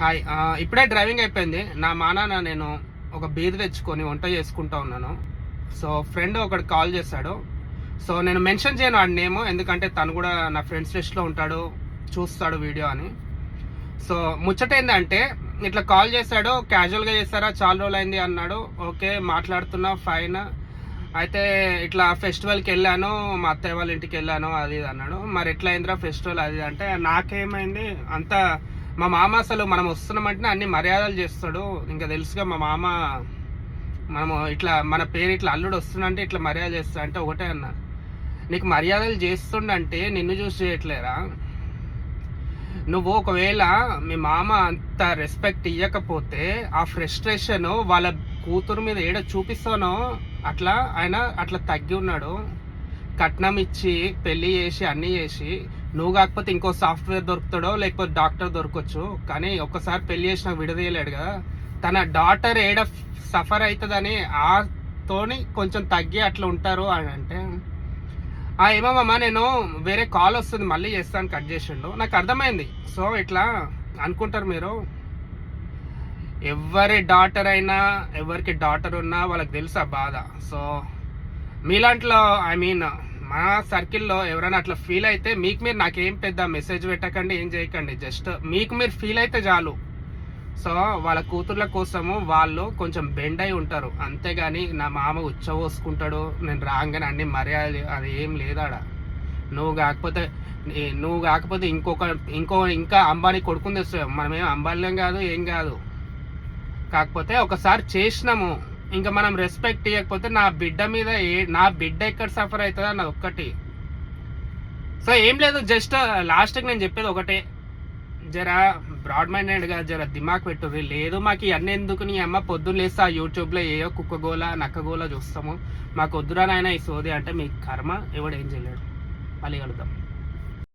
Hi uh, ఇప్పుడే driving అయిపోయింది. నా మానాన నేను ఒక బీర్ తెచ్చుకొని వంట చేసుకుంటా ఉన్నాను. సో ఫ్రెండ్ ఒకటి కాల్ చేశాడు. సో నేను మెన్షన్ చేయను వాడి నేమ్ ఎందుకంటే తను కూడా నా ఫ్రెండ్స్ లిస్ట్లో ఉంటాడు చూస్తాడు వీడియో అని. సో ముచ్చట ఏంటంటే ఇట్లా కాల్ చేశాడు క్యాజువల్గా చేస్తారా చాలా రోజులు అయింది అన్నాడు. ఓకే మాట్లాడుతున్నా ఫైన్. అయితే ఇట్లా ఫెస్టివల్కి వెళ్ళాను మా అత్తయ్య వాళ్ళ ఇంటికి వెళ్ళాను అది ఇది అన్నాడు. మరి ఎట్లా అయిందిరా ఫెస్టివల్ అది ఇది అంటే నాకేమైంది అంతా మా మామ అసలు మనం వస్తున్నామంటే అన్ని మర్యాదలు చేస్తాడు. ఇంకా తెలుసుగా మా మామ మనము ఇట్లా మన పేరు ఇట్లా అల్లుడు వస్తుందంటే ఇట్లా మర్యాద చేస్తా అంటే ఒకటే అన్న. నీకు మర్యాదలు చేస్తుండంటే నిన్ను చూసి చేయట్లేరా? నువ్వు ఒకవేళ మీ మామ అంత రెస్పెక్ట్ ఇవ్వకపోతే ఆ ఫ్రస్ట్రేషన్ వాళ్ళ కూతురు మీద ఏడ చూపిస్తానో అట్లా ఆయన అట్లా తగ్గి ఉన్నాడు. కట్నం ఇచ్చి పెళ్ళి చేసి అన్నీ చేసి నువ్వు కాకపోతే ఇంకో సాఫ్ట్వేర్ దొరుకుతాడో లేకపోతే డాక్టర్ దొరకవచ్చు కానీ ఒక్కసారి పెళ్ళి చేసినా విడదీయలేడు కదా. తన డాటర్ ఏడ సఫర్ అవుతుందని ఆ తోని కొంచెం తగ్గి అట్లా ఉంటారు అని అంటే ఆ ఏమమ్మా నేను వేరే కాల్ వస్తుంది మళ్ళీ చేస్తాను కట్ చేసిండు. నాకు అర్థమైంది. సో ఇట్లా అనుకుంటారు మీరు. ఎవరి డాటర్ అయినా ఎవరికి డాటర్ ఉన్నా వాళ్ళకి తెలుసు ఆ బాధ. సో మీలాంట్లో ఐ మీన్ మా సర్కిల్లో ఎవరైనా అట్లా ఫీల్ అయితే మీకు మీరు నాకేం పెద్ద మెసేజ్ పెట్టకండి ఏం చేయకండి. జస్ట్ మీకు మీరు ఫీల్ అయితే చాలు. సో వాళ్ళ కూతుర్ల కోసము వాళ్ళు కొంచెం బెండ్ అయి ఉంటారు. అంతేగాని నా మామ ఉచ్చబోసుకుంటాడు నేను రాగానే అన్ని మర్యాద అది ఏం లేదాడ. నువ్వు కాకపోతే నువ్వు కాకపోతే ఇంకొక ఇంకో ఇంకా అంబానీ కొడుకుని తెస్తావు. మనమేం అంబానీలం కాదు ఏం కాదు. కాకపోతే ఒకసారి చేసినాము. ఇంకా మనం రెస్పెక్ట్ ఇవ్వకపోతే నా బిడ్డ మీద ఏ నా బిడ్డ ఎక్కడ సఫర్ అవుతుందో అన్నది ఒక్కటి. సో ఏం లేదు జస్ట్ లాస్ట్కి uh, నేను చెప్పేది ఒకటే. జర బ్రాడ్ మైండెడ్గా జర దిమాక్ పెట్టుర్రి. లేదు మాకు ఇవన్నీ ఎందుకు నీ అమ్మ పొద్దున్న లేస్తే ఆ యూట్యూబ్లో ఏయో కుక్కగోల నక్కగోల చూస్తాము. మాకు వద్దురా నాయన ఈ సోది అంటే మీ కర్మ. ఎవడు ఏం చేయలేడు. మళ్ళీ కలుద్దాం.